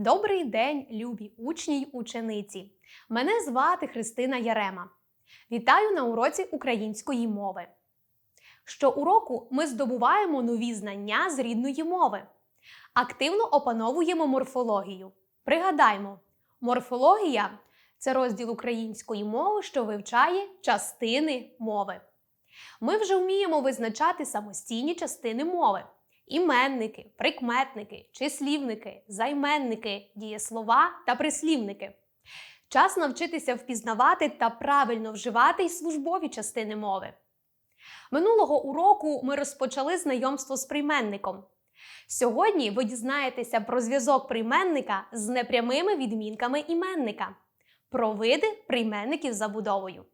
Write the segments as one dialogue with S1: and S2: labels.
S1: Добрий день, любі учні й учениці! Мене звати Христина Ярема. Вітаю на уроці української мови. Щоуроку ми здобуваємо нові знання з рідної мови. Активно опановуємо морфологію. Пригадаймо, морфологія це розділ української мови, що вивчає частини мови. Ми вже вміємо визначати самостійні частини мови іменники, прикметники, числівники, займенники, дієслова та прислівники. Час навчитися впізнавати та правильно вживати й службові частини мови. Минулого уроку ми розпочали знайомство з прийменником. Сьогодні ви дізнаєтеся про зв'язок прийменника з непрямими відмінками іменника, про види прийменників забудовою.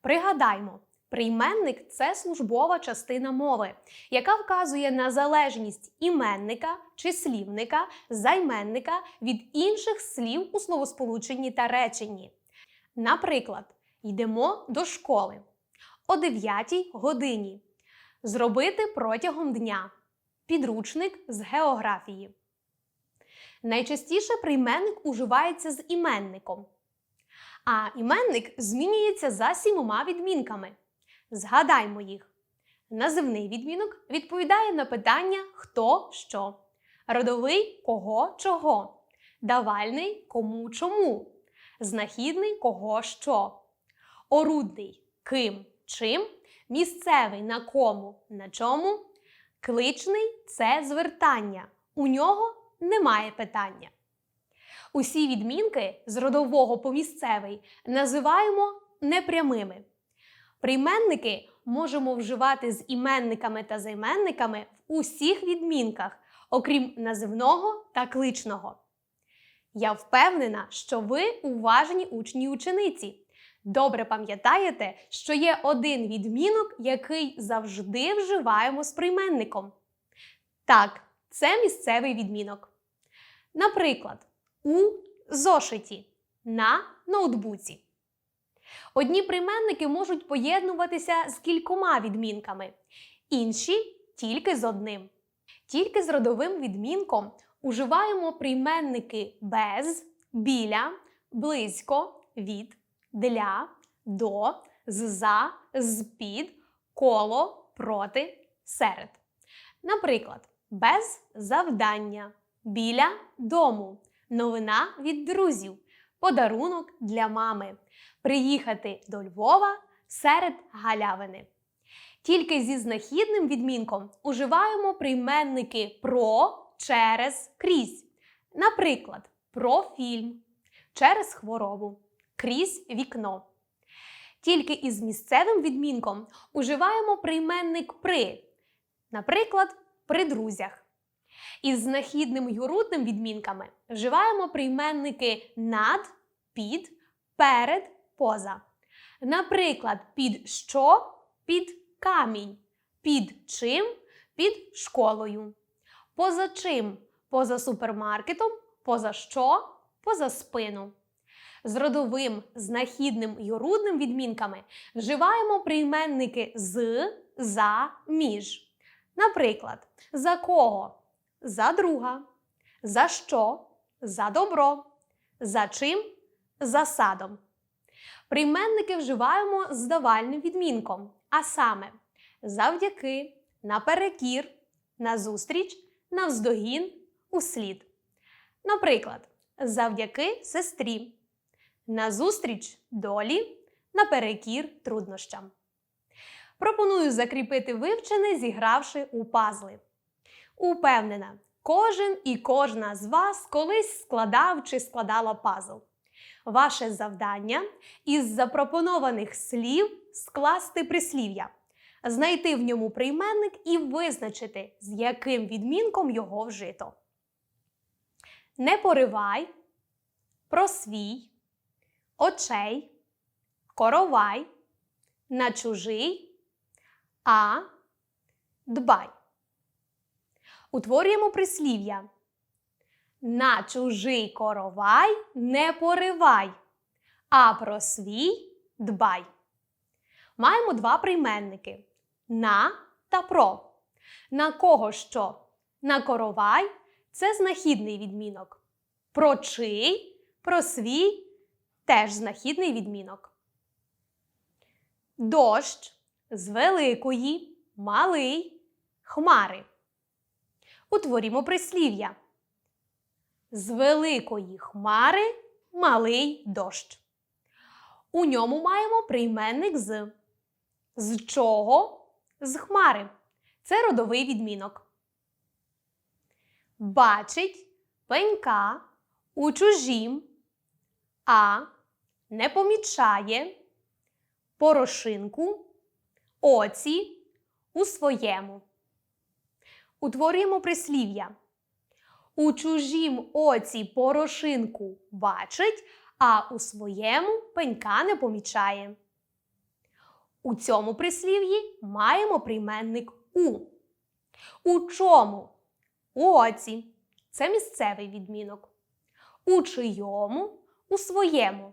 S1: Пригадаймо, Прийменник це службова частина мови, яка вказує на залежність іменника, числівника, займенника від інших слів у словосполученні та реченні. Наприклад, йдемо до школи о 9 годині. Зробити протягом дня. Підручник з географії. Найчастіше прийменник уживається з іменником. А іменник змінюється за сімома відмінками. Згадаймо їх. Називний відмінок відповідає на питання хто що. Родовий кого чого. Давальний кому чому. Знахідний кого що. Орудний ким чим. Місцевий на кому на чому. Кличний це звертання. У нього немає питання. Усі відмінки з родового по місцевий називаємо непрямими. Прийменники можемо вживати з іменниками та займенниками в усіх відмінках, окрім називного та кличного. Я впевнена, що ви уважні учні й учениці. Добре пам'ятаєте, що є один відмінок, який завжди вживаємо з прийменником. Так, це місцевий відмінок. Наприклад, у зошиті на ноутбуці. Одні прийменники можуть поєднуватися з кількома відмінками, інші тільки з одним. Тільки з родовим відмінком уживаємо прийменники без, біля, близько, від, для, до, з-за, з-під, коло, проти, серед. Наприклад, без завдання, біля дому, новина від друзів, подарунок для мами приїхати до Львова серед галявини. Тільки зі знахідним відмінком уживаємо прийменники про, через, крізь. Наприклад, про фільм, через хворобу, крізь вікно. Тільки із місцевим відмінком уживаємо прийменник при, наприклад, при друзях. Із знахідним юрудним відмінками вживаємо прийменники над, під, перед поза. Наприклад, під що? Під камінь. Під чим? Під школою. Поза чим? Поза супермаркетом, поза що? Поза спину. З родовим, знахідним і рудним відмінками вживаємо прийменники з, за, між. Наприклад, за кого? За друга. За що? За добро. За чим? За садом. Прийменники вживаємо з давальним відмінком, а саме завдяки, наперекір, назустріч, навздогін, услід. Наприклад, завдяки сестрі, назустріч долі, наперекір труднощам. Пропоную закріпити вивчене, зігравши у пазли. Упевнена, кожен і кожна з вас колись складав чи складала пазл. Ваше завдання із запропонованих слів скласти прислів'я, знайти в ньому прийменник і визначити, з яким відмінком його вжито. Не поривай, просвій, очей, коровай, на чужий, а дбай. Утворюємо прислів'я. На чужий коровай не поривай, а про свій дбай. Маємо два прийменники на та про. На кого що? На коровай це знахідний відмінок. Про чий, про свій теж знахідний відмінок. Дощ з великої, малий, хмари. Утворімо прислів'я. З великої хмари малий дощ. У ньому маємо прийменник з. З чого? З хмари. Це родовий відмінок. Бачить пенька у чужім, а не помічає порошинку оці у своєму. Утворюємо прислів'я. У чужім оці порошинку бачить, а у своєму пенька не помічає. У цьому прислів'ї маємо прийменник у. У чому? У оці. Це місцевий відмінок. У чийому? У своєму.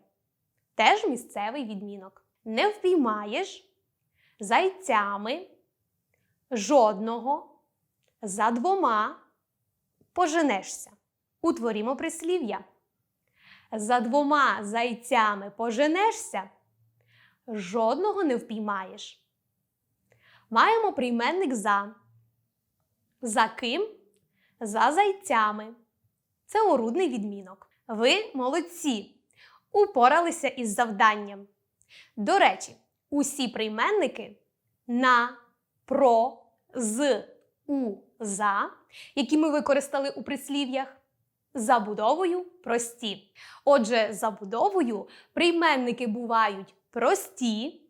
S1: Теж місцевий відмінок. Не впіймаєш зайцями жодного за двома поженешся. Утворімо прислів'я. За двома зайцями поженешся, жодного не впіймаєш. Маємо прийменник за. За ким? За зайцями. Це орудний відмінок. Ви молодці. Упоралися із завданням. До речі, усі прийменники на, про, з, у, за, які ми використали у прислів'ях, забудовою прості. Отже, забудовою прийменники бувають прості,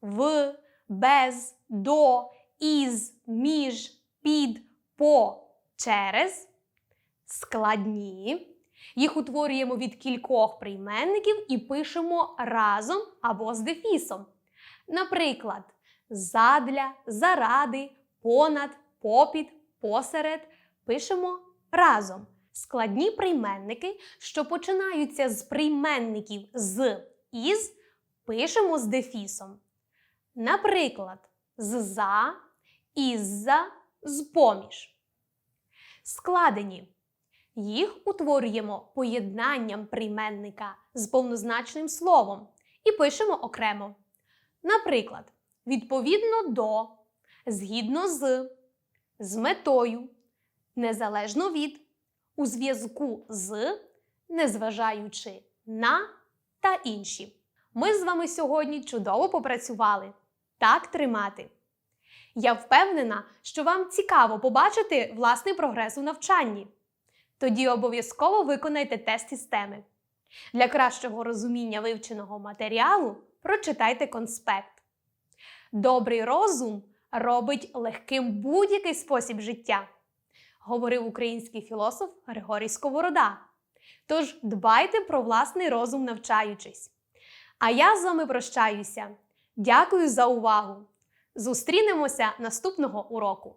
S1: в, без, до, із, між, під, по, через, складні. Їх утворюємо від кількох прийменників і пишемо разом або з дефісом. Наприклад, задля, заради, понад, попід, посеред пишемо разом. Складні прийменники, що починаються з прийменників з із, пишемо з дефісом. Наприклад, з за, із-за, з поміж. Складені. Їх утворюємо поєднанням прийменника з повнозначним словом і пишемо окремо. Наприклад, відповідно до, згідно з, з метою, незалежно від, у зв'язку з, незважаючи на та інші. Ми з вами сьогодні чудово попрацювали. Так тримати. Я впевнена, що вам цікаво побачити власний прогрес у навчанні. Тоді обов'язково виконайте тест із теми. Для кращого розуміння вивченого матеріалу прочитайте конспект. Добрий розум робить легким будь-який спосіб життя, говорив український філософ Григорій Сковорода. Тож дбайте про власний розум, навчаючись. А я з вами прощаюся. Дякую за увагу! Зустрінемося наступного уроку!